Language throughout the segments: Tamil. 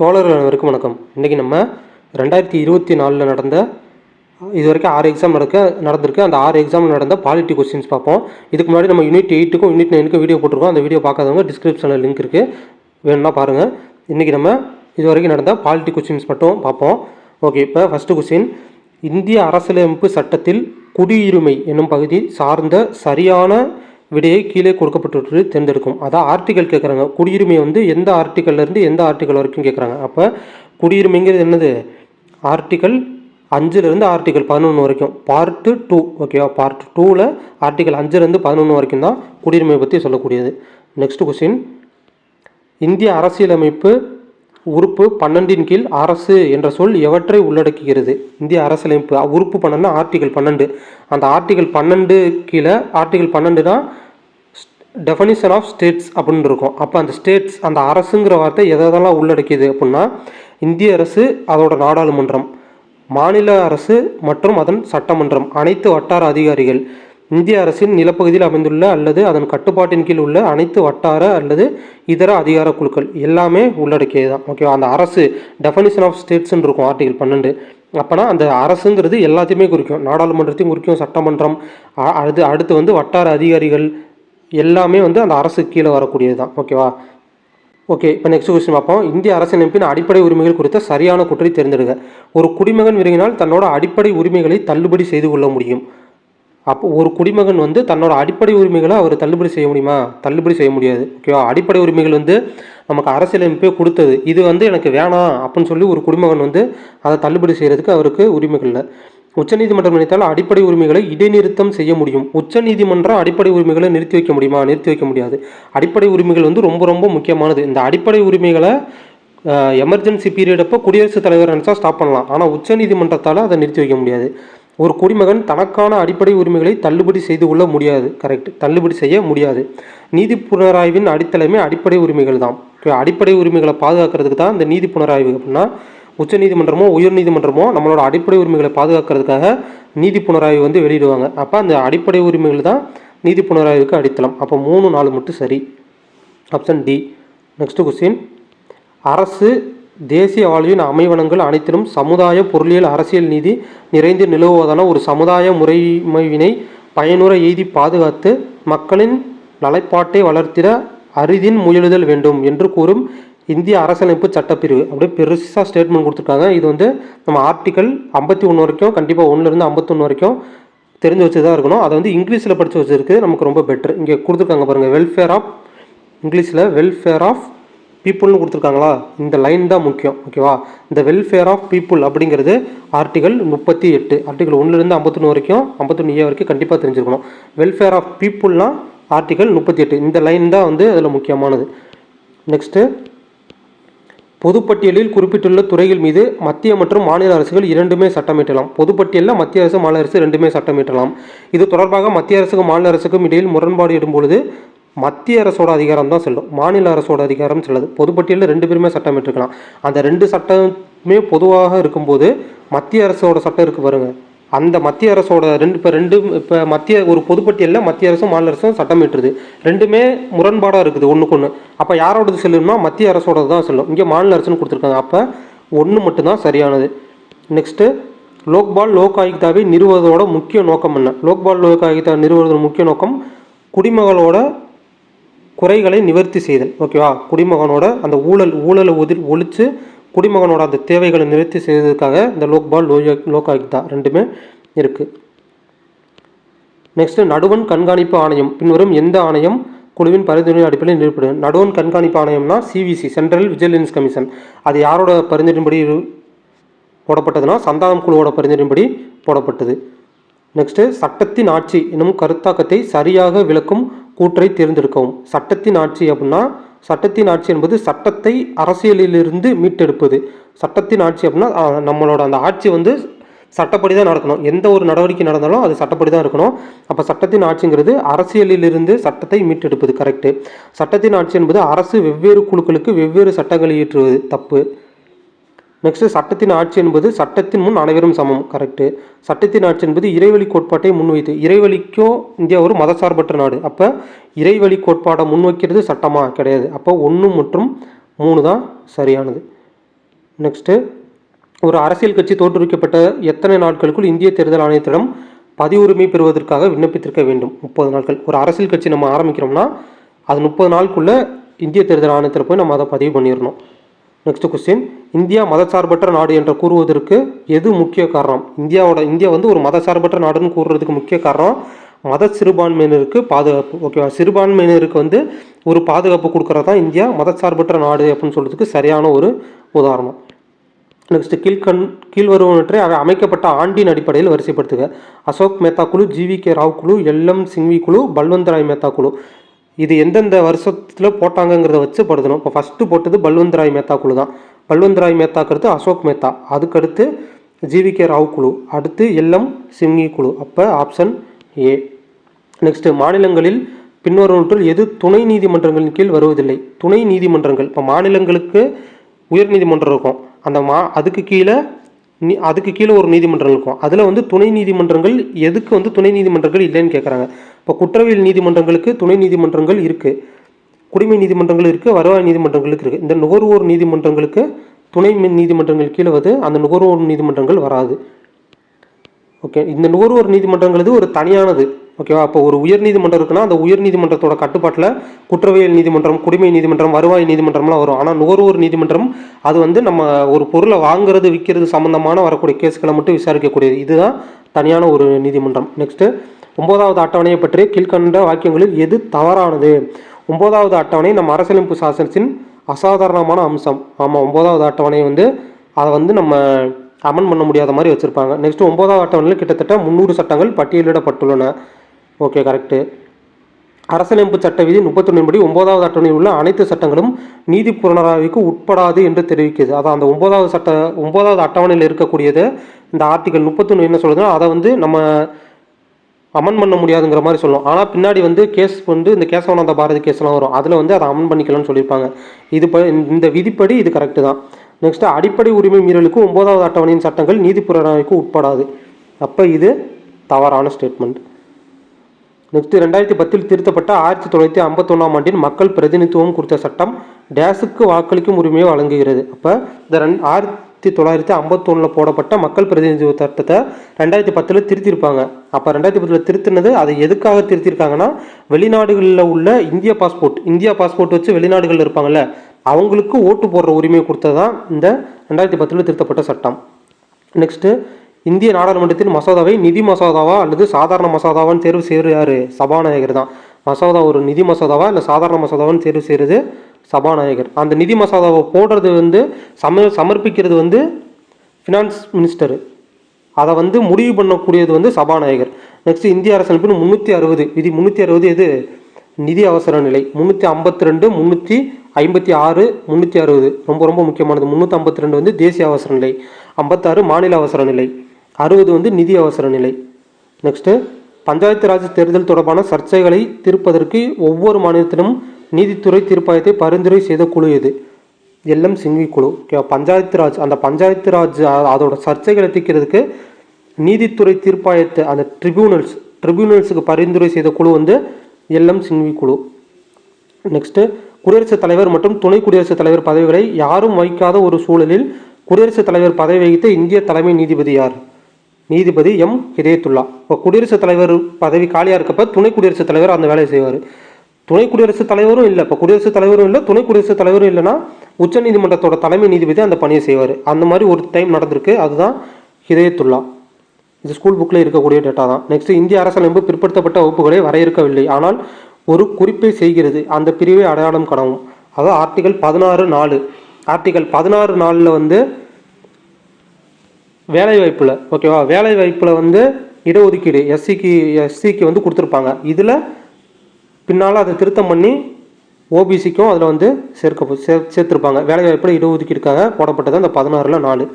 தோழர்கள் அனைவருக்கும் வணக்கம். இன்றைக்கி நம்ம ரெண்டாயிரத்தி இருபத்தி நாலில் நடந்த இது வரைக்கும் ஆறு எக்ஸாம் நடக்க நடந்திருக்கு. அந்த ஆறு எக்ஸாம் நடந்த பாலிட்டி கொஸ்டின்ஸ் பார்ப்போம். இதுக்கு முன்னாடி நம்ம யூனிட் எயிட்டுக்கும் யூனிட் நைனுக்கும் வீடியோ போட்டிருக்கோம். அந்த வீடியோ பார்க்காதவங்க டிஸ்கிரிப்ஷனில் லிங்க் இருக்குது வேணும்னா பாருங்கள் இன்றைக்கி நம்ம இது வரைக்கும் நடந்த பாலிட்டி கொஸ்டின்ஸ் மட்டும் பார்ப்போம். ஓகே இப்போ ஃபஸ்ட்டு கொஸ்டின் இந்திய அரசியலமைப்பு சட்டத்தில் குடியுரிமை என்னும் பகுதி சார்ந்த சரியான விடையை கீழே கொடுக்கப்பட்டுள்ளது தேர்ந்தெடுக்கும். அதான் ஆர்டிகல் கேட்குறாங்க குடியுரிமை வந்து எந்த ஆர்டிக்கல்லேருந்து எந்த ஆர்டிக்கல் வரைக்கும் கேட்குறாங்க அப்போ குடியுரிமைங்கிறது என்னது? ஆர்டிக்கல் அஞ்சுலேருந்து ஆர்டிக்கல் பதினொன்று வரைக்கும். பார்ட்டு டூ ஓகேவா பார்ட் டூவில் ஆர்டிக்கல் அஞ்சுலேருந்து பதினொன்று வரைக்கும் தான் குடியுரிமை பற்றி சொல்லக்கூடியது. நெக்ஸ்ட் கொஸ்டின் இந்திய அரசியலமைப்பு உறுப்பு பன்னெண்டின் கீழ் அரசு என்ற சொல் எவற்றை உள்ளடக்குகிறது? இந்திய அரசியலமைப்பு உறுப்பு பன்னெண்டு ஆர்டிகல் பன்னெண்டு. அந்த ஆர்டிகல் பன்னெண்டு கீழே ஆர்டிகல் பன்னெண்டுனா டெஃபனிஷன் ஆஃப் ஸ்டேட்ஸ் அப்படின்னு இருக்கும். அப்போ அந்த ஸ்டேட்ஸ் அந்த அரசுங்கிற வார்த்தை எதை எதெல்லாம் உள்ளடக்கியது அப்படின்னா இந்திய அரசு அதோட நாடாளுமன்றம் மாநில அரசு மற்றும் அதன் சட்டமன்றம் அனைத்து வட்டார அதிகாரிகள். இந்திய அரசின் நிலப்பகுதியில் அமைந்துள்ள அல்லது அதன் கட்டுப்பாட்டின் கீழ் உள்ள அனைத்து வட்டார அல்லது இதர அதிகார குழுக்கள் எல்லாமே உள்ளடக்கியது தான். ஓகேவா அந்த அரசு டெஃபனிஷன் ஆஃப் ஸ்டேட்ஸ்ன்னு இருக்கும் ஆர்டிகல் பன்னெண்டு. அப்போனா அந்த அரசுங்கிறது எல்லாத்தையுமே குறிக்கும். நாடாளுமன்றத்தையும் குறிக்கும் சட்டமன்றம் அ- அது அடுத்து வந்து வட்டார அதிகாரிகள் எல்லாமே வந்து அந்த அரசு கீழே வரக்கூடியது தான். ஓகேவா ஓகே இப்போ நெக்ஸ்ட் கொஸ்டின் பார்ப்போம். இந்திய அரசியலமைப்பின் அடிப்படை உரிமைகள் குறித்த சரியான குற்றை தேர்ந்தெடுக்க ஒரு குடிமகன் விரும்பினால் தன்னோட அடிப்படை உரிமைகளை தள்ளுபடி செய்து கொள்ள முடியும். அப்போ ஒரு குடிமகன் வந்து தன்னோட அடிப்படை உரிமைகளை அவர் தள்ளுபடி செய்ய முடியுமா? தள்ளுபடி செய்ய முடியாது. ஓகேவா அடிப்படை உரிமைகள் வந்து நமக்கு அரசியலமைப்பே கொடுத்தது. இது வந்து எனக்கு வேணாம் அப்படின்னு சொல்லி ஒரு குடிமகன் வந்து அதை தள்ளுபடி செய்கிறதுக்கு அவருக்கு உரிமைகள் இல்லை. உச்சநீதிமன்றம் நினைத்தால் அடிப்படை உரிமைகளை இடைநிறுத்தம் செய்ய முடியும். உச்சநீதிமன்றம் அடிப்படை உரிமைகளை நிறுத்தி வைக்க முடியுமா? நிறுத்தி வைக்க முடியாது. அடிப்படை உரிமைகள் வந்து ரொம்ப ரொம்ப முக்கியமானது. இந்த அடிப்படை உரிமைகளை எமர்ஜென்சி பீரியட் அப்போ குடியரசுத் தலைவர் நினச்சா ஸ்டாப் பண்ணலாம். ஆனால் உச்சநீதிமன்றத்தால் அதை நிறுத்தி வைக்க முடியாது. ஒரு குடிமகன் தனக்கான அடிப்படை உரிமைகளை தள்ளுபடி செய்து கொள்ள முடியாது. கரெக்ட் தள்ளுபடி செய்ய முடியாது. நீதி புனராய்வின் அடித்தளமே அடிப்படை உரிமைகள் தான். அடிப்படை உரிமைகளை பாதுகாக்கிறதுக்கு தான் இந்த நீதி புனராய்வு அப்படின்னா உச்சநீதிமன்றமோ உயர்நீதிமன்றமோ நம்மளோட அடிப்படை உரிமைகளை பாதுகாக்கிறதுக்காக நீதி புனராய்வு வந்து வெளியிடுவாங்க. அப்போ அந்த அடிப்படை உரிமைகள் தான் நீதி புனராய்வுக்கு அடித்தளம். அப்போ மூணு நாலு மட்டும் சரி. ஆப்ஷன் டி நெக்ஸ்ட் கொஸ்டின் அரசு தேசிய வாழ்வின் அமைவனங்கள் அனைத்திலும் சமுதாய பொருளியல் அரசியல் நீதி நிறைந்து நிலவுவதான ஒரு சமுதாய முறைமைவினை பயனுற எய்தி பாதுகாத்து மக்களின் நலைப்பாட்டை வளர்த்திட அரிதின் முயலுதல் வேண்டும் என்று கூறும் இந்திய அரசியலமைப்பு சட்டப்பிரிவு. அப்படியே பெருசாக ஸ்டேட்மெண்ட் கொடுத்துருக்காங்க. இது வந்து நம்ம ஆர்டிக்கல் ஐம்பத்தி ஒன்று வரைக்கும் கண்டிப்பாக ஒன்றுலேருந்து ஐம்பத்தொன்று வரைக்கும் தெரிஞ்சு வச்சு தான் இருக்கணும். அதை வந்து இங்கிலீஷில் படித்து வச்சுருக்கு நமக்கு ரொம்ப பெட்டர் இங்கே கொடுத்துருக்காங்க பாருங்கள் வெல்ஃபேர் ஆஃப் இங்கிலீஷில் வெல்ஃபேர் ஆஃப் பீப்புள்னு கொடுத்துருக்காங்களா? இந்த லைன் தான் முக்கியம் ஓகேவா இந்த வெல்ஃபேர் ஆஃப் பீப்புள் அப்படிங்கிறது ஆர்டிகல் முப்பத்தி எட்டு. ஆர்டிகல் ஒன்றுலேருந்து ஐம்பத்தொன்று வரைக்கும் ஐம்பத்தொன்று ஏ வரைக்கும் கண்டிப்பாக தெரிஞ்சுருக்கணும். வெல்ஃபேர் ஆஃப் பீப்புள்னால் ஆர்டிகல் முப்பத்தி எட்டு. இந்த லைன் தான் வந்து அதில் முக்கியமானது. நெக்ஸ்ட்டு பொதுப்பட்டியலில் குறிப்பிட்டுள்ள துறைகள் மீது மத்திய மற்றும் மாநில அரசுகள் இரண்டுமே சட்டமிட்டலாம் பொதுப்பட்டியலில் மத்திய அரசு மாநில அரசு ரெண்டுமே சட்டமிட்டலாம் இது தொடர்பாக மத்திய அரசுக்கும் மாநில அரசுக்கும் இடையில் முரண்பாடு இடும்பொழுது மத்திய அரசோட அதிகாரம் தான் செல்லும். மாநில அரசோட அதிகாரம் செல்லாது. பொதுப்பட்டியலில் ரெண்டு பேருமே சட்டமிட்டுருக்கலாம் அந்த ரெண்டு சட்டமே பொதுவாக இருக்கும்போது மத்திய அரசோட சட்டம் இருக்கு பாருங்கள் அந்த மத்திய அரசோட ரெண்டு இப்போ ரெண்டு இப்போ மத்திய ஒரு பொதுப்பட்டியலில் மத்திய அரசும் மாநில அரசும் சட்டம் இட்டுருது ரெண்டுமே முரண்பாடாக இருக்குது ஒன்றுக்கு ஒன்று அப்போ யாரோடது செல்லும்னா மத்திய அரசோடது தான் செல்லும். இங்கே மாநில அரசுன்னு கொடுத்துருக்காங்க. அப்போ ஒன்று மட்டும்தான் சரியானது. நெக்ஸ்ட்டு லோக்பால் லோக் ஆயுக்தாவை நிறுவதோட முக்கிய நோக்கம் என்ன? லோக்பால் லோக் ஆயுக்தா நிறுவதோட முக்கிய நோக்கம் குடிமகளோட குறைகளை நிவர்த்தி செய்தல். ஓகேவா குடிமகனோட அந்த ஊழல் ஊழலை ஒதி ஒழித்து குடிமகனோட அந்த தேவைகளை நிவர்த்தி செய்வதற்காக இந்த லோக்பால் லோய லோக் ஆயுக்தா ரெண்டுமே இருக்குது நெக்ஸ்ட்டு நடுவன் கண்காணிப்பு ஆணையம். பின்வரும் எந்த ஆணையம்? குழுவின் பரிந்துரை அடிப்படையில் நிறுவப்படும் நடுவன் கண்காணிப்பு ஆணையம்னா சிவிசி சென்ட்ரல் விஜிலன்ஸ் கமிஷன் அது யாரோட பரிந்துரையின்படி போடப்பட்டதுன்னா சந்தானம் குழுவோட பரிந்துரையின்படி போடப்பட்டது. நெக்ஸ்ட்டு சட்டத்தின் ஆட்சி எனும் கருத்தாக்கத்தை சரியாக விளக்கும் கூற்றை தேர்ந்தெடுக்கவும். சட்டத்தின் ஆட்சி அப்படின்னா சட்டத்தின் ஆட்சி என்பது சட்டத்தை அரசியலிலிருந்து மீட்டெடுப்பது. சட்டத்தின் ஆட்சி அப்படின்னா நம்மளோட அந்த ஆட்சி வந்து சட்டப்படி தான் நடக்கணும். எந்த ஒரு நடவடிக்கை நடந்தாலும் அது சட்டப்படி தான் இருக்கணும். அப்போ சட்டத்தின் ஆட்சிங்கிறது அரசியலிலிருந்து சட்டத்தை மீட்டெடுப்பது கரெக்டு சட்டத்தின் ஆட்சி என்பது அரசு வெவ்வேறு குழுக்களுக்கு வெவ்வேறு சட்டங்களை இயற்றுவது தப்பு. நெக்ஸ்ட் சட்டத்தின் ஆட்சி என்பது சட்டத்தின் முன் அனைவரும் சமம் கரெக்டு சட்டத்தின் ஆட்சி என்பது இறைவழி கோட்பாட்டை முன்வைத்து இறைவழிக்கோ இந்தியா ஒரு மதசார்பற்ற நாடு. அப்போ இறைவழி கோட்பாடை முன்வைக்கிறது சட்டமாக கிடையாது. அப்போ ஒன்று மற்றும் மூணு தான் சரியானது. நெக்ஸ்ட்டு ஒரு அரசியல் கட்சி தோற்றுவிக்கப்பட்ட எத்தனை நாட்களுக்குள் இந்திய தேர்தல் ஆணையத்திடம் பதிவுரிமை பெறுவதற்காக விண்ணப்பித்திருக்க வேண்டும்? முப்பது நாட்கள். ஒரு அரசியல் கட்சி நம்ம ஆரம்பிக்கிறோம்னா அது முப்பது நாளுக்குள்ளே இந்திய தேர்தல் ஆணையத்தில் போய் நம்ம அதை பதிவு பண்ணிடணும். நெக்ஸ்ட் கொஸ்டின் இந்தியா மதசார்பற்ற நாடு என்று கூறுவதற்கு எது முக்கிய காரணம்? இந்தியாவோட இந்தியா வந்து ஒரு மதசார்பற்ற நாடுன்னு கூறுறதுக்கு முக்கிய காரணம் மத சிறுபான்மையினருக்கு பாதுகாப்பு. ஓகேவா சிறுபான்மையினருக்கு வந்து ஒரு பாதுகாப்பு கொடுக்குறது தான் இந்தியா மதசார்பற்ற நாடு அப்படின்னு சொல்கிறதுக்கு சரியான ஒரு உதாரணம். நெக்ஸ்ட் கீழ்கண் கீழ்வருவனற்றை அமைக்கப்பட்ட ஆண்டின் அடிப்படையில் வரிசைப்படுத்துக. அசோக் மேத்தா குழு ஜிவி கே ராவ் குழு எல்எம் சிங்வி குழு பல்வந்த் மேத்தா குழு. இது எந்தெந்த வருஷத்தில் போட்டாங்கங்கிறத வச்சு படுத்தணும். இப்போ ஃபஸ்ட்டு போட்டது பல்வந்த் ராய் மேத்தா குழு தான். பல்வந்த் ராய் மேத்தாக்கு அசோக் மேத்தா. அதுக்கடுத்து ஜிவி கே ராவ் குழு. அடுத்து எல்எம் சிங்வி குழு. அப்போ ஆப்ஷன் ஏ நெக்ஸ்ட்டு மாநிலங்களில் பின்வருவற்றில் எது துணை நீதிமன்றங்களின் கீழ் வருவதில்லை? துணை நீதிமன்றங்கள். இப்போ மாநிலங்களுக்கு உயர்நீதிமன்றம் இருக்கும். அந்த மா அதுக்கு கீழே நீ அதுக்கு கீழே ஒரு நீதிமன்றம் இருக்கும். அதில் வந்து துணை நீதிமன்றங்கள் எதுக்கு வந்து துணை நீதிமன்றங்கள் இல்லைன்னு கேட்குறாங்க இப்போ குற்றவியல் நீதிமன்றங்களுக்கு துணை நீதிமன்றங்கள் இருக்குது குடிமை நீதிமன்றங்கள் இருக்குது வருவாய் நீதிமன்றங்களுக்கு இருக்குது இந்த நுகர்வோர் நீதிமன்றங்களுக்கு துணை மின் நீதிமன்றங்கள் கீழே வந்து அந்த நுகர்வோர் நீதிமன்றங்கள் வராது. ஓகே இந்த நுகர்வோர் நீதிமன்றங்கள் ஒரு தனியானது. ஓகேவா? அப்போ ஒரு உயர் நீதிமன்றம் இருக்குன்னா அந்த உயர் நீதிமன்றத்தோட கட்டுப்பாட்டில் குற்றவியல் நீதிமன்றம் குடிமை நீதிமன்றம் வருவாய் நீதிமன்றம்லாம் வரும். ஆனால் நுகர்வோர் நீதிமன்றம் அது வந்து நம்ம ஒரு பொருளை வாங்குறது விற்கிறது சம்மந்தமான வரக்கூடிய கேஸ்களை மட்டும் விசாரிக்கக்கூடியது. இதுதான் தனியான ஒரு நீதிமன்றம். நெக்ஸ்ட்டு ஒன்பதாவது அட்டவணையை பற்றி கீழ்கண்ட வாக்கியங்களில் எது தவறானது? ஒன்பதாவது அட்டவணை நம்ம அரசியலமைப்பு சாசனத்தின் அசாதாரணமான அம்சம். ஆமாம் ஒன்பதாவது அட்டவணை வந்து அதை வந்து நம்ம அமன் பண்ண முடியாத மாதிரி வச்சுருப்பாங்க. நெக்ஸ்ட் ஒன்பதாவது அட்டவணையில் கிட்டத்தட்ட முந்நூறு சட்டங்கள் பட்டியலிடப்பட்டுள்ளன. ஓகே கரெக்டு அரசியலமைப்பு சட்ட விதி முப்பத்தொன்னின்படி ஒன்பதாவது அட்டவணையில் உள்ள அனைத்து சட்டங்களும் நீதி புனராய்வுக்கு உட்படாது என்று தெரிவிக்குது அதான் அந்த ஒன்பதாவது சட்ட ஒன்பதாவது அட்டவணையில் இருக்கக்கூடியது இந்த ஆர்டிகல் முப்பத்தொன்று என்ன சொல்லுதுன்னா அதை வந்து நம்ம அமன் பண்ண முடியாதுங்கிற மாதிரி சொல்லுவோம் ஆனால் பின்னாடி வந்து கேஸ் வந்து இந்த கேசவனந்த பாரதி கேஸ்லாம் வரும். அதில் வந்து அதை அமன் பண்ணிக்கலாம்னு சொல்லியிருப்பாங்க. இது ப இந்த விதிப்படி இது கரெக்டு தான். நெக்ஸ்ட்டு அடிப்படை உரிமை மீறலுக்கு ஒன்பதாவது அட்டவணையின் சட்டங்கள் நீதி புலனாய்வுக்கு உட்படாது. அப்போ இது தவறான ஸ்டேட்மெண்ட் நெக்ஸ்ட் ரெண்டாயிரத்தி பத்தில் திருத்தப்பட்ட ஆயிரத்தி தொள்ளாயிரத்தி ஐம்பத்தொன்னாம் ஆண்டின் மக்கள் பிரதிநிதித்துவம் குறித்த சட்டம் டேஸுக்கு வாக்களிக்கும் உரிமையை வழங்குகிறது. அப்போ இந்த ரெண் ஆயிரத்தி தொள்ளாயிரத்தி ஐம்பத்தொன்னில் போடப்பட்ட மக்கள் பிரதிநிதித்துவ சட்டத்தை ரெண்டாயிரத்தி பத்தில் திருத்திருப்பாங்க. அப்போ ரெண்டாயிரத்தி பத்தில் திருத்தினது அதை எதுக்காக திருத்திருக்காங்கன்னா வெளிநாடுகளில் உள்ள இந்திய பாஸ்போர்ட் இந்தியா பாஸ்போர்ட் வச்சு வெளிநாடுகளில் இருப்பாங்கல்ல அவங்களுக்கு ஓட்டு போடுற உரிமையை கொடுத்ததான் இந்த ரெண்டாயிரத்தி பத்தில் திருத்தப்பட்ட சட்டம். நெக்ஸ்ட்டு இந்திய நாடாளுமன்றத்தின் மசோதாவை நிதி மசோதாவா அல்லது சாதாரண மசோதாவான்னு தேர்வு செய்கிறது யார் சபாநாயகர் தான். மசோதா ஒரு நிதி மசோதாவா இல்லை சாதாரண மசோதாவான்னு தேர்வு செய்கிறது சபாநாயகர். அந்த நிதி மசோதாவை போடுறது வந்து சம சமர்ப்பிக்கிறது வந்து ஃபினான்ஸ் மினிஸ்டரு அதை வந்து முடிவு பண்ணக்கூடியது வந்து சபாநாயகர். நெக்ஸ்ட் இந்திய அரசமைப்பின் முந்நூற்றி அறுபது. விதி முந்நூற்றி அறுபது எது? நிதி அவசர நிலை. முந்நூற்றி ஐம்பத்தி ரெண்டு முந்நூற்றி ஐம்பத்தி ஆறு முந்நூற்றி அறுபது. ரொம்ப ரொம்ப முக்கியமானது. முந்நூற்றி ஐம்பத்தி ரெண்டு வந்து தேசிய அவசர நிலை. ஐம்பத்தாறு மாநில அவசர நிலை. அறுபது வந்து நிதி அவசர நிலை. நெக்ஸ்ட்டு பஞ்சாயத்து ராஜ் தேர்தல் தொடர்பான சர்ச்சைகளை தீர்ப்பதற்கு ஒவ்வொரு மாநிலத்திலும் நீதித்துறை தீர்ப்பாயத்தை பரிந்துரை செய்த குழு எது? எல்எம் சிங்வி குழு. ஓகே பஞ்சாயத்து ராஜ் அந்த பஞ்சாயத்து ராஜ் அதோட சர்ச்சைகளை தீர்க்கிறதுக்கு நீதித்துறை தீர்ப்பாயத்தை அந்த ட்ரிபியூனல்ஸ் ட்ரிபியூனல்ஸுக்கு பரிந்துரை செய்த குழு வந்து எல்எம் சிங்வி குழு. நெக்ஸ்ட்டு குடியரசுத் தலைவர் மற்றும் துணை குடியரசுத் தலைவர் பதவிகளை யாரும் வைக்காத ஒரு சூழலில் குடியரசுத் தலைவர் பதவி வகித்த இந்திய தலைமை நீதிபதி யார்? நீதிபதி எம். ஹிதயத்துல்லா. இப்போ குடியரசுத் தலைவர் பதவி காலியாக இருக்கப்ப துணை குடியரசுத் தலைவர் அந்த வேலையை செய்வார். துணை குடியரசுத் தலைவரும் இல்லை. இப்போ குடியரசுத் தலைவரும் இல்லை துணை குடியரசுத் தலைவரும் இல்லைன்னா உச்சநீதிமன்றத்தோட தலைமை நீதிபதி அந்த பணியை செய்வார். அந்த மாதிரி ஒரு டைம் நடந்திருக்கு. அதுதான் ஹிதயத்துல்லா. இது ஸ்கூல் புக்கில் இருக்கக்கூடிய டேட்டா தான். நெக்ஸ்ட் இந்திய அரசியலமைப்பு பிற்படுத்தப்பட்ட வகுப்புகளை வரையறுக்கவில்லை. ஆனால் ஒரு குறிப்பை செய்கிறது. அந்த பிரிவை அடையாளம் காணவும். அதாவது ஆர்டிகல் பதினாறு நாலு. ஆர்டிகல் பதினாறு நாலில் வந்து வேலை வாய்ப்பில் ஓகேவா வேலை வாய்ப்பில் வந்து இடஒதுக்கீடு எஸ்சிக்கு எஸ்சிக்கு வந்து கொடுத்துருப்பாங்க. இதில் பின்னால் அதை திருத்தம் பண்ணி ஓபிசிக்கும் அதில் வந்து சேர்க்க சே சேர்த்துருப்பாங்க. வேலைவாய்ப்பில் இடஒதுக்கீடுக்காக போடப்பட்டது அந்த பதினாறில் நாலு.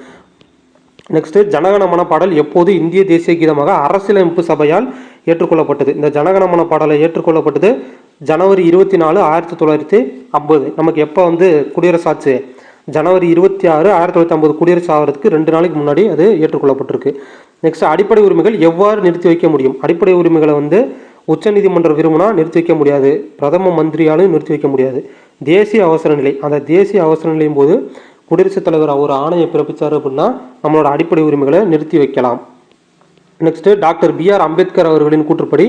நெக்ஸ்ட்டு ஜனகணமன பாடல் எப்போது இந்திய தேசிய கீதமாக அரசியலமைப்பு சபையால் ஏற்றுக்கொள்ளப்பட்டது? இந்த ஜனகணமன பாடலை ஏற்றுக்கொள்ளப்பட்டது ஜனவரி இருபத்தி நாலு ஆயிரத்தி தொள்ளாயிரத்தி ஐம்பது. நமக்கு எப்போ வந்து குடியரசாச்சு? ஜனவரி இருபத்தி ஆறு ஆயிரத்தி தொள்ளாயிரத்தி ஐம்பது குடியரசு ஆகிறதுக்கு ரெண்டு நாளைக்கு முன்னாடி அது ஏற்றுக்கொள்ளப்பட்டிருக்கு. நெக்ஸ்ட் அடிப்படை உரிமைகள் எவ்வாறு நிறுத்தி வைக்க முடியும்? அடிப்படை உரிமைகளை வந்து உச்சநீதிமன்றம் விரும்பினா நிறுத்தி வைக்க முடியாது. பிரதம மந்திரியாலும் நிறுத்தி வைக்க முடியாது. தேசிய அவசர நிலை. அந்த தேசிய அவசர நிலையும் போது குடியரசுத் தலைவர் ஒரு ஆணையை பிறப்பித்தார் அப்படின்னா நம்மளோட அடிப்படை உரிமைகளை நிறுத்தி வைக்கலாம். நெக்ஸ்ட்டு டாக்டர் பிஆர் அம்பேத்கர் அவர்களின் கூற்றுப்படி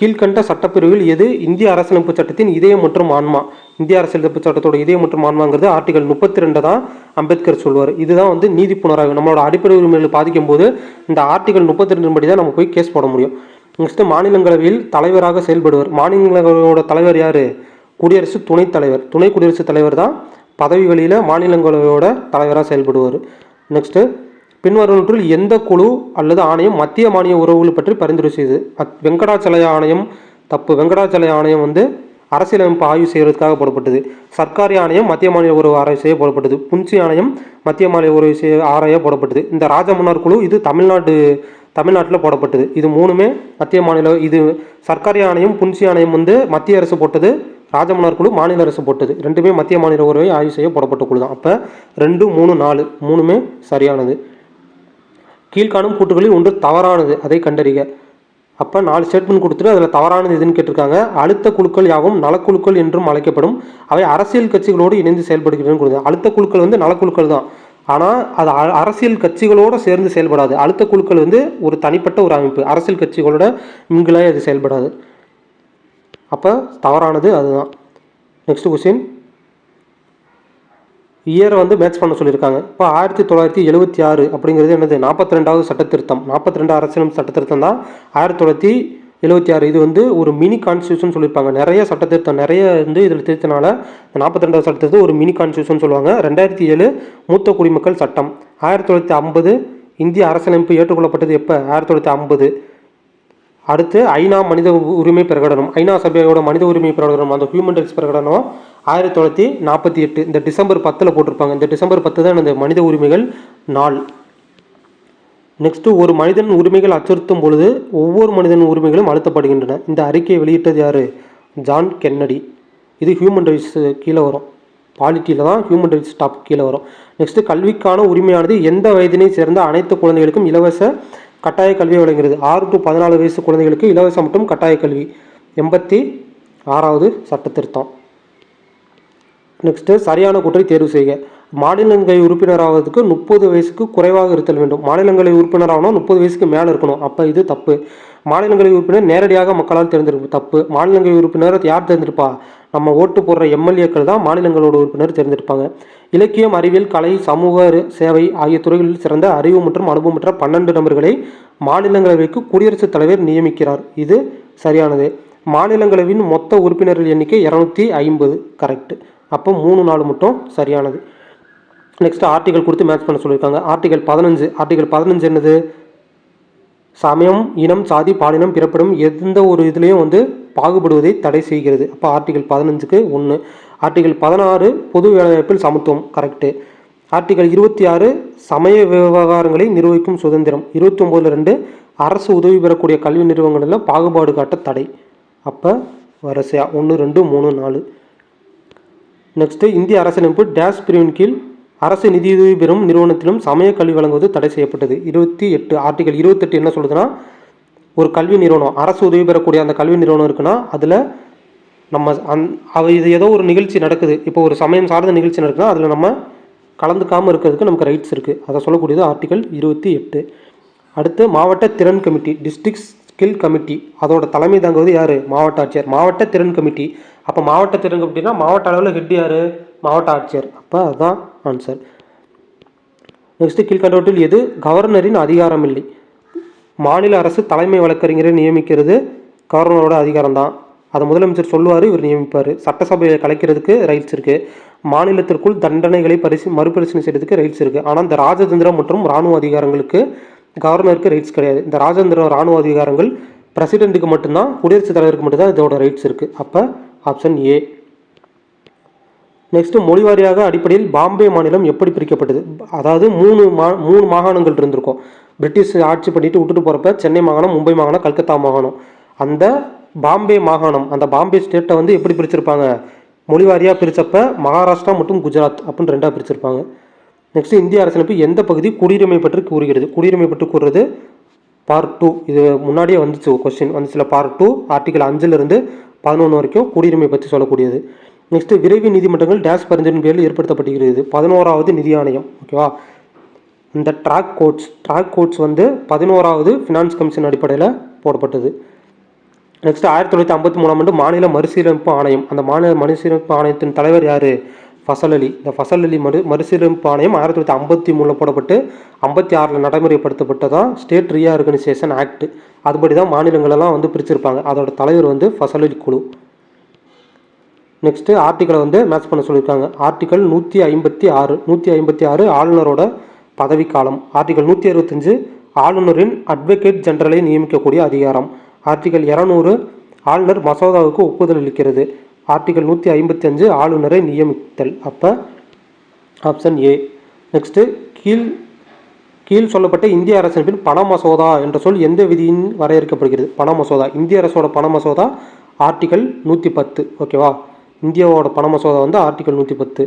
கீழ்கண்ட சட்டப்பிரிவில் எது இந்திய அரசியலமைப்பு சட்டத்தின் இதயம் மற்றும் ஆன்மா? இந்திய அரசியலமைப்பு சட்டத்தோட இதயம் மற்றும் ஆன்மாங்கிறது ஆர்டிகல் முப்பத்தி ரெண்டு தான் அம்பேத்கர் சொல்வார். இதுதான் வந்து நீதி புனராய்வு நம்மளோட அடிப்படை உரிமைகளை பாதிக்கும் போது இந்த ஆர்டிகல் முப்பத்தி ரெண்டு படி தான் நம்ம போய் கேஸ் போட முடியும். நெக்ஸ்ட்டு மாநிலங்களவையில் தலைவராக செயல்படுவார். மாநிலங்களவையோட தலைவர் யார்? குடியரசு துணைத் தலைவர். துணை குடியரசுத் தலைவர் தான் பதவி வழியில் மாநிலங்களவையோட தலைவராக செயல்படுவார். நெக்ஸ்ட்டு பின்வருவற்றுள் எந்த குழு அல்லது ஆணையம் மத்திய மானிய உறவுகள் பற்றி பரிந்துரை செய்து அத் வெங்கடாச்சலய ஆணையம் தப்பு வெங்கடாச்சலய ஆணையம் வந்து அரசியலமைப்பு ஆய்வு செய்வதற்காக போடப்பட்டது. சர்க்காரி ஆணையம் மத்திய மாநில உறவு ஆராய்ச்சி செய்ய போடப்பட்டது. புன்சி ஆணையம் மத்திய மாநில உறவு செய்ய ஆராய போடப்பட்டது. இந்த ராஜமன்னார் குழு இது தமிழ்நாடு தமிழ்நாட்டில் போடப்பட்டது. இது மூணுமே மத்திய மாநில இது சர்க்காரி ஆணையம் புன்சி ஆணையம் வந்து மத்திய அரசு போட்டது ராஜமன்னார் குழு மாநில அரசு போட்டது. ரெண்டுமே மத்திய மாநில உறவை ஆய்வு செய்ய போடப்பட்ட குழு தான் அப்போ ரெண்டு மூணு நாலு மூணுமே சரியானது. கீழ்காணும் கூற்றுகளில் ஒன்று தவறானது. அதை கண்டறிக. அப்போ நாலு ஸ்டேட்மெண்ட் கொடுத்துட்டு அதில் தவறானது எதுன்னு கேட்டிருக்காங்க. அழுத்த குழுக்கள் யாவும் நலக்குழுக்கள் என்றும் அழைக்கப்படும். அவை அரசியல் கட்சிகளோடு இணைந்து செயல்படுகிறதுன்னு கொடுங்க அழுத்த குழுக்கள் வந்து நலக்குழுக்கள் தான். ஆனால் அது அ- அரசியல் கட்சிகளோடு சேர்ந்து செயல்படாது. அழுத்த குழுக்கள் வந்து ஒரு தனிப்பட்ட ஒரு அமைப்பு. அரசியல் கட்சிகளோட மிங்கிலாக அது செயல்படாது. அப்போ தவறானது அதுதான். நெக்ஸ்ட் கொஸ்டின் இயரை வந்து மேட்ச் பண்ண சொல்லியிருக்காங்க. இப்போ ஆயிரத்தி தொள்ளாயிரத்தி எழுபத்தி ஆறு அப்படிங்கிறது என்னது? நாற்பத்தி ரெண்டாவது சட்டத்திருத்தம். நாற்பத்தி ரெண்டு அரசியலமைப்பு சட்டத்திருத்தம் தான். ஆயிரத்தி தொள்ளாயிரத்தி எழுபத்தி ஆறு இது வந்து ஒரு மினி கான்ஸ்டியூஷன் சொல்லியிருப்பாங்க. நிறைய சட்டத்திருத்தம் நிறைய வந்து இதில் திருத்தினால நாற்பத்தி ரெண்டாவது சட்டத்திருத்தம் ஒரு மினி கான்ஸ்டியூஷன் சொல்லுவாங்க. ரெண்டாயிரத்தி ஏழு மூத்த குடிமக்கள் சட்டம். ஆயிரத்தி தொள்ளாயிரத்தி ஐம்பது இந்திய அரசியலமைப்பு ஏற்றுக்கொள்ளப்பட்டது எப்போ? ஆயிரத்தி தொள்ளாயிரத்தி ஐம்பது. அடுத்து ஐநா மனித உரிமை பிரகடனம். ஐநா சபையோட மனித உரிமை பிரகடனம் அந்த ஹியூமன் ரைட்ஸ் பிரகடனம் ஆயிரத்தி தொள்ளாயிரத்தி நாற்பத்தி எட்டு இந்த டிசம்பர் பத்தில் போட்டிருப்பாங்க. இந்த டிசம்பர் பத்து தான் இந்த மனித உரிமைகள் நாள். நெக்ஸ்ட்டு ஒரு மனிதன் உரிமைகள் அச்சுறுத்தும் பொழுது ஒவ்வொரு மனிதன் உரிமைகளும் அழுத்தப்படுகின்றன. இந்த அறிக்கையை வெளியிட்டது யார்? ஜான் கென்னடி இது ஹியூமன் ரைட்ஸ் கீழே வரும். பாலிட்டியில் தான் ஹியூமன் ரைட்ஸ் டாப் கீழே வரும். நெக்ஸ்ட்டு கல்விக்கான உரிமையானது எந்த வயதினை சேர்ந்த அனைத்து குழந்தைகளுக்கும் இலவச கட்டாய கல்வியை வழங்குகிறது? ஆறு டு பதினாலு வயசு குழந்தைகளுக்கு இலவச மற்றும் கட்டாய கல்வி. எண்பத்தி ஆறாவது சட்டத்திருத்தம் நெக்ஸ்ட்டு சரியான கூற்றை தேர்வு செய்க. மாநிலங்களை உறுப்பினராவதுக்கு முப்பது வயசுக்கு குறைவாக இருத்தல் வேண்டும். மாநிலங்களை உறுப்பினராகணும் முப்பது வயசுக்கு மேலே இருக்கணும். அப்போ இது தப்பு. மாநிலங்களை உறுப்பினர் நேரடியாக மக்களால் தேர்ந்தெடுப்பு. தப்பு. மாநிலங்களை உறுப்பினர் யார் தேர்ந்தெடுப்பா? நம்ம ஓட்டு போடுற எம்எல்ஏக்கள் தான் மாநிலங்களோட உறுப்பினர் தேர்ந்தெடுப்பாங்க. இலக்கியம் அறிவியல் கலை சமூக சேவை ஆகிய துறைகளில் சிறந்த அறிவு மற்றும் அனுபவமற்ற பன்னெண்டு நபர்களை மாநிலங்களவைக்கு குடியரசுத் தலைவர் நியமிக்கிறார். இது சரியானது. மாநிலங்களவையின் மொத்த உறுப்பினர்கள் எண்ணிக்கை இரநூத்தி ஐம்பது. கரெக்ட் அப்போ மூணு நாலு மட்டும் சரியானது. நெக்ஸ்ட் ஆர்டிகல் கொடுத்து மேட்ச் பண்ண சொல்லியிருக்காங்க. ஆர்டிகல் பதினஞ்சு. ஆர்டிகல் பதினஞ்சு என்னது? சமயம் இனம் சாதி பாலினம் பிறப்பிடம் எந்த ஒரு இதுலேயும் வந்து பாகுபடுவதை தடை செய்கிறது. அப்போ ஆர்டிகல் பதினஞ்சுக்கு ஒன்று ஆர்டிகல் பதினாறு பொது வேலைவாய்ப்பில் சமத்துவம். கரெக்டு ஆர்டிகல் இருபத்தி ஆறு சமய விவகாரங்களை நிர்வகிக்கும் சுதந்திரம். இருபத்தி ஒம்போதில் ரெண்டு அரசு உதவி பெறக்கூடிய கல்வி நிறுவனங்களில் பாகுபாடு காட்ட தடை. அப்போ வரிசையாக ஒன்று ரெண்டு மூணு நாலு. நெக்ஸ்ட்டு இந்திய அரசியலமைப்பு டேஷ் பிரிவின் கீழ் அரசு நிதியுதவி பெறும் நிறுவனத்திலும் சமய கல்வி வழங்குவது தடை செய்யப்பட்டது. இருபத்தி எட்டு ஆர்டிகல் இருபத்தெட்டு என்ன சொல்லுதுன்னா ஒரு கல்வி நிறுவனம் அரசு உதவி பெறக்கூடிய அந்த கல்வி நிறுவனம் இருக்குன்னா அதில் நம்ம அந் அவ இது ஏதோ ஒரு நிகழ்ச்சி நடக்குது. இப்போ ஒரு சமயம் சார்ந்த நிகழ்ச்சி நடக்குதுன்னா அதில் நம்ம கலந்துக்காமல் இருக்கிறதுக்கு நமக்கு ரைட்ஸ் இருக்குது அதை சொல்லக்கூடியது ஆர்டிகல் இருபத்தி எட்டு. அடுத்து மாவட்ட திறன் கமிட்டி டிஸ்ட்ரிக்ஸ் ஸ்கில் கமிட்டி. அதோட தலைமை தாங்குவது யார்? மாவட்ட ஆட்சியர். மாவட்ட திறன் கமிட்டி. அப்போ மாவட்ட திறன் கமிட்டினா மாவட்ட அளவில் ஹெட் யார்? மாவட்ட ஆட்சியர். அப்போ அதுதான் ஆன்சர் நெக்ஸ்ட்டு கீழ்கண்டவற்றில் எது? கவர்னரின் அதிகாரம் இல்லை மாநில அரசு தலைமை வழக்கறிஞரை நியமிக்கிறது கவர்னரோட அதிகாரம் தான் அதை முதலமைச்சர் சொல்லுவார் இவர் நியமிப்பார். சட்டசபையை கலைக்கிறதுக்கு ரைட்ஸ் இருக்குது மாநிலத்திற்குள் தண்டனைகளை பரிசு மறுபரிசீலனை செய்கிறதுக்கு ரைட்ஸ் இருக்குது ஆனால் இந்த ராஜதந்திரம் மற்றும் இராணுவ அதிகாரங்களுக்கு கவர்னருக்கு ரைட்ஸ் கிடையாது. இந்த ராஜேந்திர ராணுவ அதிகாரங்கள் பிரசிடெண்ட்டுக்கு மட்டும்தான் குடியரசுத் தலைவருக்கு மட்டும்தான் இதோட ரைட்ஸ் இருக்குது அப்போ ஆப்ஷன் ஏ நெக்ஸ்ட் மொழிவாரியாக அடிப்படையில் பாம்பே மாநிலம் எப்படி பிரிக்கப்பட்டது? அதாவது மூணு மா மூணு மாகாணங்கள் இருந்திருக்கும். பிரிட்டிஷ் ஆட்சி பண்ணிட்டு விட்டுட்டு போகிறப்ப சென்னை மாகாணம் மும்பை மாகாணம் கல்கத்தா மாகாணம். அந்த பாம்பே மாகாணம் அந்த பாம்பே ஸ்டேட்டை வந்து எப்படி பிரிச்சிருப்பாங்க? மொழிவாரியாக பிரித்தப்ப மகாராஷ்டிரா மற்றும் குஜராத் அப்படின்னு ரெண்டாக பிரிச்சிருப்பாங்க. நெக்ஸ்ட் இந்திய அரசியலமைப்பு எந்த பகுதி குடியுரிமை பற்றி கூறுகிறது? குடியுரிமை பற்றி கூறுறது பார்ட் டூ இது முன்னாடியே வந்துச்சு கொஸ்டின் வந்துச்சுல பார்ட் டூ ஆர்டிகல் அஞ்சுலேருந்து பதினொன்று வரைக்கும் குடியுரிமை பற்றி சொல்லக்கூடியது. நெக்ஸ்ட்டு விரைவு நீதிமன்றங்கள் டேஷ் பரிந்துரையின் பேரில் ஏற்படுத்தப்படுகிறது பதினோராவது நிதி ஆணையம் ஓகேவா இந்த ட்ராக் கோட்ஸ் ட்ராக் கோட்ஸ் வந்து பதினோராவது ஃபினான்ஸ் கமிஷன் அடிப்படையில் போடப்பட்டது. நெக்ஸ்ட் ஆயிரத்தி தொள்ளாயிரத்தி ஐம்பத்தி மூணாம் ஆண்டு மாநில மறுசீரமைப்பு ஆணையம். அந்த மாநில மறுசீரமைப்பு ஆணையத்தின் தலைவர் யார்? ஃபசல் அலி இந்த ஃபசல் அலி மறு மறுசீரமைப்பு ஆணையம் ஆயிரத்தி தொள்ளாயிரத்தி ஐம்பத்தி மூணில் போடப்பட்டு ஐம்பத்தி ஆறில் நடைமுறைப்படுத்தப்பட்டதான் ஸ்டேட் ரீஆர்கனைசேஷன் ஆக்ட். அதுபடி தான் மாநிலங்களெல்லாம் வந்து பிரிச்சிருப்பாங்க. அதோட தலைவர் வந்து ஃபசல் அலி குழு. நெக்ஸ்ட்டு ஆர்டிக்கலை வந்து மேட்ச் பண்ண சொல்லியிருக்காங்க. ஆர்டிக்கல் நூற்றி ஐம்பத்தி ஆறு நூற்றி ஐம்பத்தி ஆறு ஆளுநரோட பதவிக்காலம். ஆர்டிக்கல் நூற்றி அறுபத்தஞ்சு ஆளுநரின் அட்வொகேட் ஜெனரலை நியமிக்கக்கூடிய அதிகாரம். ஆர்டிக்கல் இரநூறு ஆளுநர் மசோதாவுக்கு ஒப்புதல் அளிக்கிறது. ஆர்டிகல் நூற்றி ஐம்பத்தி அஞ்சு ஆளுநரை நியமித்தல். அப்போ ஆப்ஷன் ஏ. நெக்ஸ்ட்டு கீழ் கீழ் சொல்லப்பட்ட இந்திய அரசின் பண மசோதா என்ற சொல் எந்த விதியின் வரையறுக்கப்படுகிறது? பண மசோதா. இந்திய அரசோட பண மசோதா ஆர்டிகல் நூற்றி பத்து. ஓகேவா இந்தியாவோட பண மசோதா வந்து ஆர்டிகல் நூற்றி பத்து.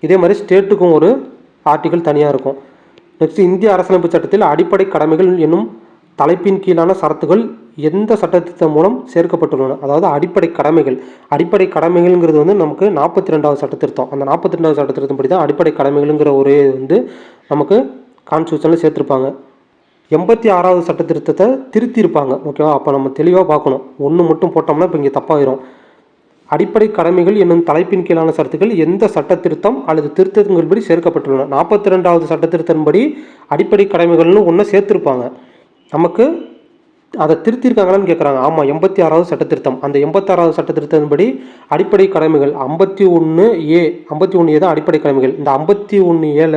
இதே மாதிரி ஸ்டேட்டுக்கும் ஒரு ஆர்டிகல் தனியாக இருக்கும். நெக்ஸ்ட் இந்திய அரசியலமைப்பு சட்டத்தில் அடிப்படை கடமைகள் என்னும் தலைப்பின் கீழான சரத்துகள் எந்த சட்டத்திட்டம் மூலம் சேர்க்கப்பட்டுள்ளன? அதாவது அடிப்படை கடமைகள். அடிப்படை கடமைகள்ங்கிறது வந்து நமக்கு நாற்பத்தி ரெண்டாவது சட்டத்திருத்தம். அந்த நாற்பத்தி ரெண்டாவது சட்டத்திருத்தப்படி தான் அடிப்படை கடமைகள்ங்கிற ஒரே வந்து நமக்கு கான்ஸ்டியூஷனில் சேர்த்துருப்பாங்க. எண்பத்தி ஆறாவது சட்ட திருத்தத்தை திருத்தியிருப்பாங்க. ஓகேவா? அப்போ நம்ம தெளிவாக பார்க்கணும். ஒன்று மட்டும் போட்டோம்னா இப்போ இங்கே தப்பாயிரும். அடிப்படை கடமைகள் என்னும் தலைப்பின் கீழான சரத்துக்கள் எந்த சட்ட திருத்தம் அல்லது திருத்தங்களின்படி சேர்க்கப்பட்டுள்ளன? நாற்பத்தி ரெண்டாவது சட்ட திருத்தத்தின்படி அடிப்படை கடமைகள்னு ஒன்று சேர்த்துருப்பாங்க. நமக்கு அதை திருத்திருக்காங்களான்னு கேட்குறாங்க ஆமாம் எண்பத்தி ஆறாவது சட்ட திருத்தம் அந்த எண்பத்தாறாவது சட்ட திருத்தத்தின்படி அடிப்படை கடமைகள் ஐம்பத்தி ஒன்று ஏ ஐம்பத்தி ஒன்று ஏ தான் அடிப்படை கடமைகள். இந்த ஐம்பத்தி ஒன்று ஏல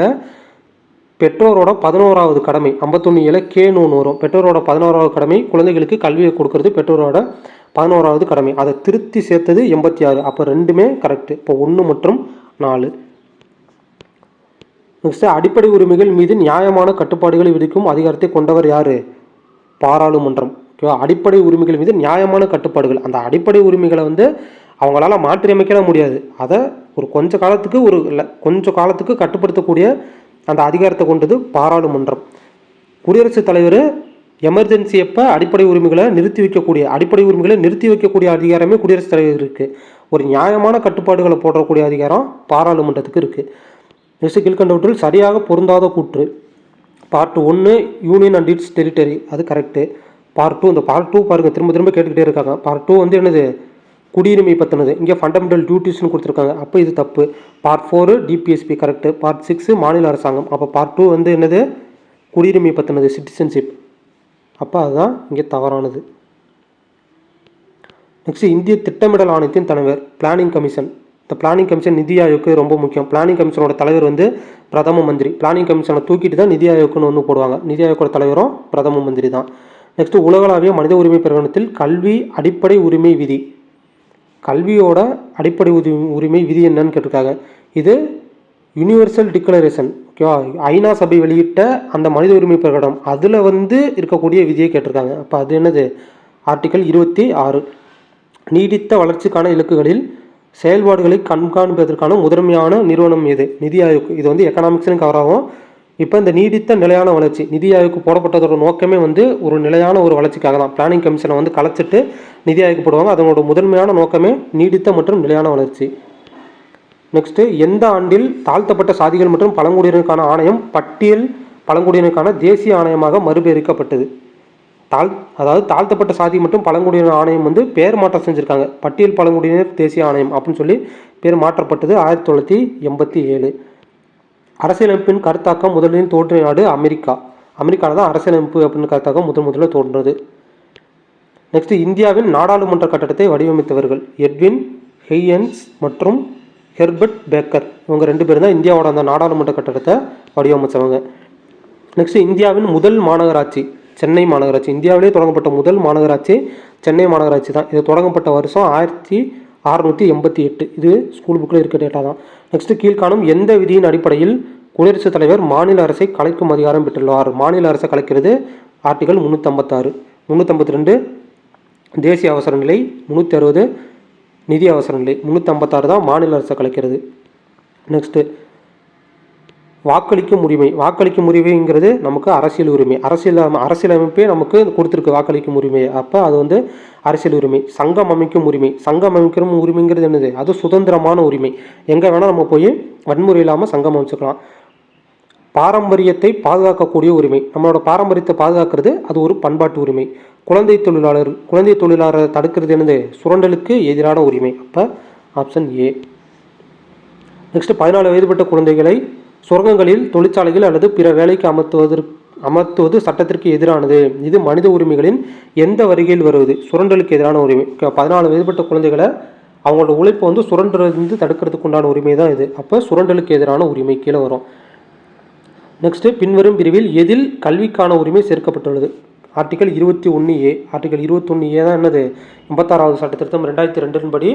பெற்றோரோட பதினோராவது கடமை ஐம்பத்தொன்று ஏழை கேன்னு ஒன்று வரும் பெற்றோரோட பதினோராவது கடமை குழந்தைகளுக்கு கல்வியை கொடுக்கறது பெற்றோரோட பதினோராவது கடமை. அதை திருத்தி சேர்த்தது எண்பத்தி ஆறு. அப்போ ரெண்டுமே கரெக்டு இப்போ ஒன்று மற்றும் நாலு. நெக்ஸ்ட்டு அடிப்படை உரிமைகள் மீது நியாயமான கட்டுப்பாடுகளை விதிக்கும் அதிகாரத்தை கொண்டவர் யார்? பாராளுமன்றம். ஓகேவா? அடிப்படை உரிமைகள் மீது நியாயமான கட்டுப்பாடுகள். அந்த அடிப்படை உரிமைகளை வந்து அவங்களால மாற்றியமைக்கவே முடியாது. அதை ஒரு கொஞ்ச காலத்துக்கு ஒரு இல்லை கொஞ்ச காலத்துக்கு கட்டுப்படுத்தக்கூடிய அந்த அதிகாரத்தை கொண்டது பாராளுமன்றம். குடியரசுத் தலைவர் எமர்ஜென்சி அப்போ அடிப்படை உரிமைகளை நிறுத்தி வைக்கக்கூடிய அடிப்படை உரிமைகளை நிறுத்தி வைக்கக்கூடிய அதிகாரமே குடியரசுத் தலைவர் இருக்குது ஒரு நியாயமான கட்டுப்பாடுகளை போடக்கூடிய அதிகாரம் பாராளுமன்றத்துக்கு இருக்குது நெக்ஸ்ட் கீழ்கண்டவற்றில் சரியாக பொருந்தாத கூற்று. பார்ட் ஒன்று யூனியன் அண்ட் இட்ஸ் டெரிட்டரி அது கரெக்டு பார்ட் டூ இந்த பார்ட் டூ பாருங்கள் திரும்ப திரும்ப கேட்டுக்கிட்டே இருக்காங்க. பார்ட் டூ வந்து என்னது? குடியுரிமை பற்றினது இங்கே ஃபண்டமெண்டல் டியூட்டிஸ்னு கொடுத்துருக்காங்க. அப்போ இது தப்பு. Part four DPSP correct part six மாநில அரசாங்கம். அப்போ பார்ட் டூ வந்து என்னது? குடியுரிமை பற்றினது சிட்டிசன்ஷிப் அப்போ அதுதான் இங்கே தவறானது. நெக்ஸ்ட் இந்திய திட்டமிடல் ஆணையத்தின் தலைவர் பிளானிங் கமிஷன் இந்த பிளானிங் கமிஷன் நிதி ஆயோக்கு ரொம்ப முக்கியம். பிளானிங் கமிஷனோட தலைவர் வந்து பிரதம மந்திரி. பிளானிங் கமிஷனை தூக்கிட்டு தான் நிதி ஆயோக்குன்னு ஒன்று போடுவாங்க. நிதி ஆயோக்கோட தலைவரும் பிரதம மந்திரி தான். நெக்ஸ்ட்டு உலகளாவிய மனித உரிமை பிரகடனத்தில் கல்வி அடிப்படை உரிமை விதி. கல்வியோட அடிப்படை உரி உரிமை விதி என்னன்னு கேட்டிருக்காங்க. இது யுனிவர்சல் டிக்ளரேஷன் ஓகேவா? ஐநா சபை வெளியிட்ட அந்த மனித உரிமை பிரகடனம். அதில் வந்து இருக்கக்கூடிய விதியை கேட்டிருக்காங்க. அப்போ அது என்னது? ஆர்டிக்கல் இருபத்தி ஆறு. நீடித்த வளர்ச்சிக்கான இலக்குகளில் செயல்பாடுகளை கண்காணிப்பதற்கான முதன்மையான நிறுவனம் எது? நிதி ஆயோக். இது வந்து எக்கனாமிக்ஸ்லையும் கவர் ஆகும். இப்போ இந்த நீடித்த நிலையான வளர்ச்சி நிதி ஆயோக்கு போடப்பட்டதோட நோக்கமே வந்து ஒரு நிலையான ஒரு வளர்ச்சிக்காக தான். பிளானிங் கமிஷனை வந்து கலைச்சிட்டு நிதி ஆயோக்கு போடுவாங்க. அதனோட முதன்மையான நோக்கமே நீடித்த மற்றும் நிலையான வளர்ச்சி. நெக்ஸ்ட்டு எந்த ஆண்டில் தாழ்த்தப்பட்ட சாதிகள் மற்றும் பழங்குடியினருக்கான ஆணையம் பட்டியல் பழங்குடியினருக்கான தேசிய ஆணையமாக மறுபெயரிக்கப்பட்டது? தாழ் அதாவது தாழ்த்தப்பட்ட சாதி மட்டும் பழங்குடியினர் ஆணையம் வந்து பேர் மாற்றம் செஞ்சுருக்காங்க. பட்டியல் பழங்குடியினர் தேசிய ஆணையம் அப்படின்னு சொல்லி பேர் மாற்றப்பட்டது ஆயிரத்தி தொள்ளாயிரத்தி எண்பத்தி ஏழு. அரசியலமைப்பின் கருத்தாக்கம் முதலில் தோன்றிய நாடு அமெரிக்கா. அமெரிக்காவில் தான் அரசியலமைப்பு அப்படின்னு கருத்தாக்கம் முதன் முதலில் தோன்றது நெக்ஸ்ட் இந்தியாவின் நாடாளுமன்ற கட்டடத்தை வடிவமைத்தவர்கள் எட்வின் ஹெய்யன்ஸ் மற்றும் ஹெர்பர்ட் பேக்கர். இவங்க ரெண்டு பேரும் தான் இந்தியாவோட அந்த நாடாளுமன்ற கட்டடத்தை வடிவமைச்சவங்க. நெக்ஸ்ட் இந்தியாவின் முதல் மாநகராட்சி சென்னை மாநகராட்சி. இந்தியாவிலே தொடங்கப்பட்ட முதல் மாநகராட்சி சென்னை மாநகராட்சி தான். இது தொடங்கப்பட்ட வருஷம் ஆயிரத்தி அறுநூற்றி எண்பத்தி எட்டு. இது ஸ்கூல் புக்கில் இருக்க டேட்டா தான். நெக்ஸ்ட் கீழ்காணும் எந்த விதியின் அடிப்படையில் குடியரசுத் தலைவர் மாநில அரசை கலைக்கும் அதிகாரம் பெற்றுள்ளார்? மாநில அரசை கலைக்கிறது ஆர்டிகல் முந்நூற்றம்பத்தாறு முந்நூற்றம்பத்தி ரெண்டு தேசிய அவசர நிலை. முந்நூற்றி அறுபது நிதி அவசர நிலை. முந்நூற்றம்பத்தாறு தான் மாநில அரசை கலைக்கிறது. நெக்ஸ்ட்டு வாக்களிக்கும் உரிமை வாக்களிக்கும் உரிமைங்கிறது நமக்கு அரசியல் உரிமை. அரசியல் அரசியலமைப்பே நமக்கு கொடுத்துருக்கு வாக்களிக்கும் உரிமை அப்போ அது வந்து அரசியல் உரிமை. சங்கம் அமைக்கும் உரிமை. சங்கம் அமைக்கிற உரிமைங்கிறது என்னது? அது சுதந்திரமான உரிமை. எங்கே வேணால் நம்ம போய் வன்முறை இல்லாமல் சங்கம் அமைச்சுக்கலாம். பாரம்பரியத்தை பாதுகாக்கக்கூடிய உரிமை. நம்மளோட பாரம்பரியத்தை பாதுகாக்கிறது அது ஒரு பண்பாட்டு உரிமை. குழந்தை தொழிலாளர் குழந்தை தொழிலாளரை தடுக்கிறது என்னது? சுரண்டலுக்கு எதிரான உரிமை. அப்போ ஆப்ஷன் ஏ நெக்ஸ்ட் பதினாலு வயதுபட்ட குழந்தைகளை சுரங்கங்களில் தொழிற்சாலைகள் அல்லது பிற வேலைக்கு அமர்த்துவதற்கு அமர்த்துவது சட்டத்திற்கு எதிரானது. இது மனித உரிமைகளின் எந்த வரிகையில் வருவது? சுரண்டலுக்கு எதிரான உரிமை. பதினாலு வயதுபட்ட குழந்தைகளை அவங்களோட உழைப்பை வந்து சுரண்டலிருந்து தடுக்கிறதுக்கு உண்டான உரிமை தான் இது. அப்போ சுரண்டலுக்கு எதிரான உரிமை கீழே வரும். நெக்ஸ்ட்டு பின்வரும் பிரிவில் எதில் கல்விக்கான உரிமை சேர்க்கப்பட்டுள்ளது? ஆர்டிகல் இருபத்தி ஒன்று ஏ ஆர்டிகல் இருபத்தொன்று ஏ தான் என்னது? எண்பத்தாறாவது சட்டத்திருத்தம் ரெண்டாயிரத்தி ரெண்டின் படி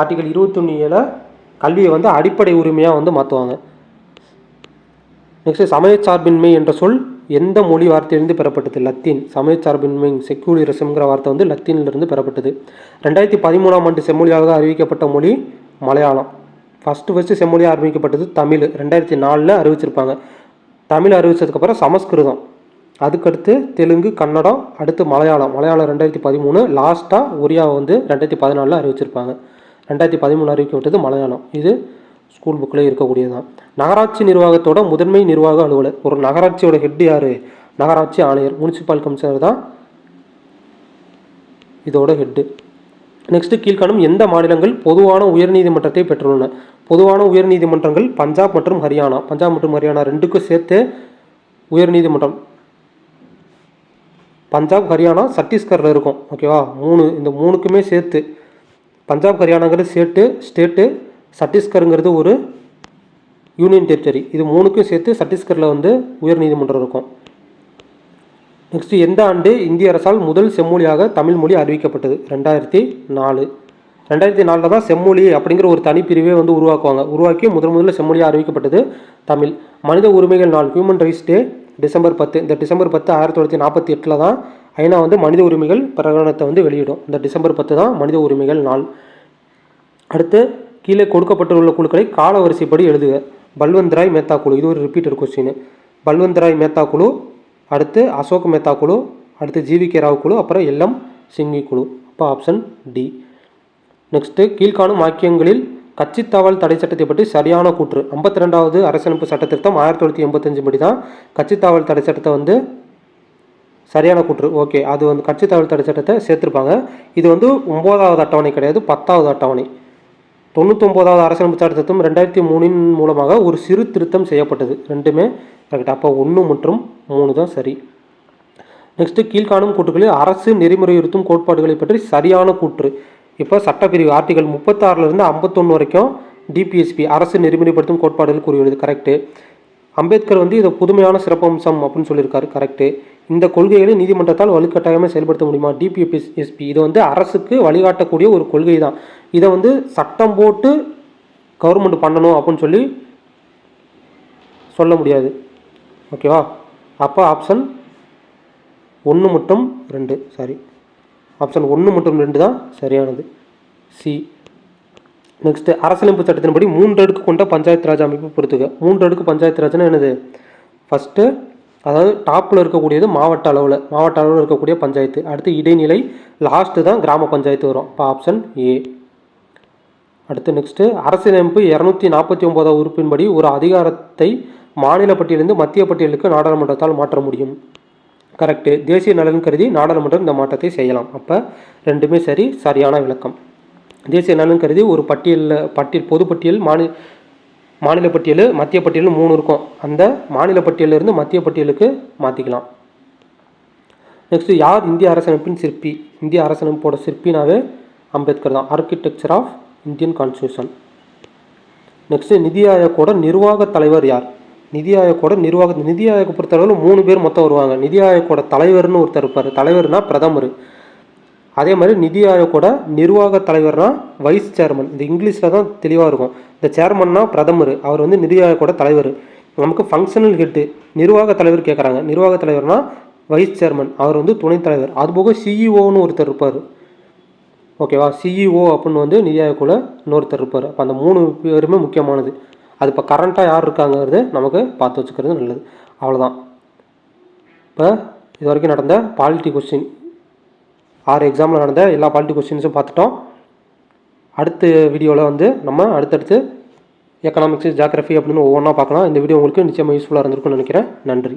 ஆர்டிகல் இருபத்தொன்று ஏல கல்வியை வந்து அடிப்படை உரிமையாக வந்து மாற்றுவாங்க நெக்ஸ்ட் சமயச்சார்பின்மை என்ற சொல் எந்த மொழி வார்த்தையிலிருந்து பெறப்பட்டது? லத்தீன். சமயச்சார்பின்மை செக்யூலிரிசம்ங்கிற வார்த்தை வந்து லத்தீனிலிருந்து பெறப்பட்டது. ரெண்டாயிரத்தி பதிமூணாம் ஆண்டு செம்மொழியாக அறிவிக்கப்பட்ட மொழி மலையாளம். ஃபஸ்ட்டு ஃபஸ்ட்டு செம்மொழியாக அறிவிக்கப்பட்டது தமிழ். ரெண்டாயிரத்தி நாலில் அறிவிச்சிருப்பாங்க. தமிழ் அறிவிச்சதுக்கப்புறம் சமஸ்கிருதம். அதுக்கடுத்து தெலுங்கு கன்னடம் அடுத்து மலையாளம். மலையாளம் ரெண்டாயிரத்தி பதிமூணு லாஸ்ட்டாக ஒரியாவை வந்து ரெண்டாயிரத்தி பதினாலில் அறிவிச்சிருப்பாங்க. ரெண்டாயிரத்தி பதிமூணு அறிவிக்கப்பட்டது மலையாளம். இது ஸ்கூல் புக்கில் இருக்கக்கூடியது தான் நகராட்சி நிர்வாகத்தோட முதன்மை நிர்வாக அலுவலர். ஒரு நகராட்சியோட ஹெட் யார்? நகராட்சி ஆணையர் முனிசிபல் கமிஷனர் தான் இதோட ஹெட்டு நெக்ஸ்ட்டு கீழ்காணும் எந்த மாநிலங்கள் பொதுவான உயர்நீதிமன்றத்தை பெற்றுள்ளன? பொதுவான உயர்நீதிமன்றங்கள் பஞ்சாப் மற்றும் ஹரியானா. பஞ்சாப் மற்றும் ஹரியானா ரெண்டுக்கும் சேர்த்து உயர்நீதிமன்றம். பஞ்சாப் ஹரியானா சத்தீஸ்கரில் இருக்கும். ஓகேவா மூணு இந்த மூணுக்குமே சேர்த்து. பஞ்சாப் ஹரியானாங்கிறது சேர்த்து ஸ்டேட்டு சத்தீஸ்கருங்கிறது ஒரு யூனியன் டெரிட்டரி. இது மூணுக்கும் சேர்த்து சத்தீஸ்கரில் வந்து உயர்நீதிமன்றம் இருக்கும். நெக்ஸ்ட்டு எந்த ஆண்டு இந்திய அரசால் முதல் செம்மொழியாக தமிழ் மொழி அறிவிக்கப்பட்டது? ரெண்டாயிரத்தி நாலு. ரெண்டாயிரத்தி நாலில் தான் செம்மொழி அப்படிங்கிற ஒரு தனிப்பிரிவே வந்து உருவாக்குவாங்க. உருவாக்கி முதல் முதல்ல செம்மொழியாக அறிவிக்கப்பட்டது தமிழ். மனித உரிமைகள் நாள் ஹியூமன் ரைட்ஸ் டே டிசம்பர் பத்து. இந்த டிசம்பர் பத்து ஆயிரத்தி தொள்ளாயிரத்தி நாற்பத்தி எட்டில் தான் ஐநா வந்து மனித உரிமைகள் பிரகடனத்தை வந்து வெளியிடும். இந்த டிசம்பர் பத்து தான் மனித உரிமைகள் நாள். அடுத்து கீழே கொடுக்கப்பட்டுள்ள குழுக்களை கால வரிசைப்படி எழுதுக. பல்வந்த் ராய் மேத்தா குழு. இது ஒரு ரிப்பீட்டட் கொஸ்டின் பல்வந்த் ராய் மேத்தா குழு அடுத்து அசோக் மேத்தா குழு அடுத்து ஜிவி கே ராவ் குழு அப்புறம் எல்எம் சிங்கி குழு. அப்போ ஆப்ஷன் டி நெக்ஸ்ட்டு கீழ்காணும் வாக்கியங்களில் கட்சித்தாவல் தடை சட்டத்தை பற்றி சரியான கூற்று. ஐம்பத்தி ரெண்டாவது அரசியலமைப்பு சட்டத்திருத்தம் ஆயிரத்தி தொள்ளாயிரத்தி எண்பத்தஞ்சு படி தான் கட்சித்தாவல் தடை சட்டத்தை வந்து சரியான கூற்று. ஓகே அது வந்து கட்சித்தாவல் தடை சட்டத்தை சேர்த்துருப்பாங்க. இது வந்து ஒம்போதாவது அட்டவணை கிடையாது பத்தாவது அட்டவணை. தொண்ணூத்தொம்போதாவது அரசியலமைப்பு சட்டத்திருத்தம் ரெண்டாயிரத்தி மூணின் மூலமாக ஒரு சிறு திருத்தம் செய்யப்பட்டது. ரெண்டுமே கரெக்ட் அப்போ ஒன்று மற்றும் மூணு தான் சரி. நெக்ஸ்ட்டு கீழ்காணும் கூற்றுகளில் அரசு நெறிமுறையுறுத்தும் கோட்பாடுகளை பற்றி சரியான கூற்று. இப்போ சட்டப்பிரிவு ஆர்டிகல் முப்பத்தாறுலேருந்து ஐம்பத்தொன்று வரைக்கும் டிபிஎஸ்பி அரசு நெறிமுறைப்படுத்தும் கோட்பாடுகள் கூறியுள்ளது. கரெக்டு அம்பேத்கர் வந்து இதை புதுமையான சிறப்பம்சம் அப்படின்னு சொல்லியிருக்காரு. கரெக்டு இந்த கொள்கைகளை நீதிமன்றத்தால் வலுக்கட்டாயமாக செயல்படுத்த முடியுமா? டிபிஎஸ்பி இது வந்து அரசுக்கு வழிகாட்டக்கூடிய ஒரு கொள்கை தான். இதை வந்து சட்டம் போட்டு கவர்மெண்ட் பண்ணணும் அப்படின்னு சொல்லி சொல்ல முடியாது. ஓகேவா அப்போ ஆப்ஷன் ஒன்று மட்டும் ரெண்டு. சாரி ஆப்ஷன் ஒன்று மற்றும் ரெண்டு தான் சரியானது. சி நெக்ஸ்ட்டு அரசியலமைப்பு சட்டத்தின்படி மூன்று அடுக்கு கொண்ட பஞ்சாயத்து ராஜ் அமைப்பு பொறுத்துக்க மூன்று அடுக்கு பஞ்சாயத்து ராஜ்னா என்னது? ஃபஸ்ட்டு அதாவது டாப்பில் இருக்கக்கூடியது மாவட்ட அளவில் மாவட்ட அளவில் இருக்கக்கூடிய பஞ்சாயத்து. அடுத்து இடைநிலை லாஸ்ட்டு தான் கிராம பஞ்சாயத்து வரும். இப்போ ஆப்ஷன் ஏ அடுத்து நெக்ஸ்ட்டு அரசியலமைப்பு இரநூத்தி நாற்பத்தி ஒம்போதாவது உறுப்பின்படி ஒரு அதிகாரத்தை மாநில பட்டியலிருந்து மத்திய பட்டியலுக்கு நாடாளுமன்றத்தால் மாற்ற முடியும். கரெக்டு தேசிய நலன் கருதி நாடாளுமன்றம் இந்த மாற்றத்தை செய்யலாம். அப்போ ரெண்டுமே சரி சரியான விளக்கம். தேசிய நலன் கருதி ஒரு பட்டியலில் பட்டியல் பொது பட்டியல் மாநில மாநில பட்டியல் மத்திய பட்டியல் மூணு இருக்கும். அந்த மாநில பட்டியலிருந்து மத்திய பட்டியலுக்கு மாற்றிக்கலாம் நெக்ஸ்ட்டு யார் இந்திய அரசமைப்பின் சிற்பி? இந்திய அரசமைப்போட சிற்பினாவே அம்பேத்கர் தான். Architecture of Indian constitution next NITI ஆயோக்கோட நிர்வாக தலைவர் யார்? நிதி ஆயோக்கோட நிர்வாக நிதி ஆயோக் பொறுத்தளவில் மூணு பேர் மொத்தம் வருவாங்க. நிதி ஆயோக்கோட தலைவர்னு ஒருத்தர் இருப்பார். தலைவர்னா பிரதமர். அதே மாதிரி நிதி ஆயோக்கோட நிர்வாக தலைவர்னா வைஸ் சேர்மன் இந்த இங்கிலீஷில் தான் தெளிவாக இருக்கும். இந்த சேர்மன்னா பிரதமர். அவர் வந்து நிதி ஆயோக்கோட தலைவர். நமக்கு ஃபங்க்ஷனல் ஹெட்டு நிர்வாக தலைவர் கேட்குறாங்க நிர்வாக தலைவர்னா வைஸ் சேர்மன் அவர் வந்து துணைத் தலைவர். அதுபோக சிஇஓன்னு ஒருத்தர் இருப்பார். ஓகேவா சிஇஓ அப்படின்னு வந்து நிதி ஆயோக்கில் இன்னொருத்தர் இருப்பார். அப்போ அந்த மூணு பேருமே முக்கியமானது. அது இப்போ கரண்ட்டாக யார் இருக்காங்கிறது நமக்கு பார்த்து வச்சுக்கிறது நல்லது. அவ்வளோதான் இப்போ இது வரைக்கும் நடந்த பாலிட்டி கொஸ்டின் ஆறு எக்ஸாமில் நடந்த எல்லா பாலிட்டி கொஸ்டின்ஸும் பார்த்துட்டோம். அடுத்த வீடியோவில் வந்து நம்ம அடுத்தடுத்து எக்கனாமிக்ஸ் ஜாகிரஃபி அப்படின்னு ஒவ்வொன்றா பார்க்கலாம். இந்த வீடியோ உங்களுக்கு நிச்சயமாக யூஸ்ஃபுல்லாக இருந்திருக்கும்னு நினைக்கிறேன். நன்றி.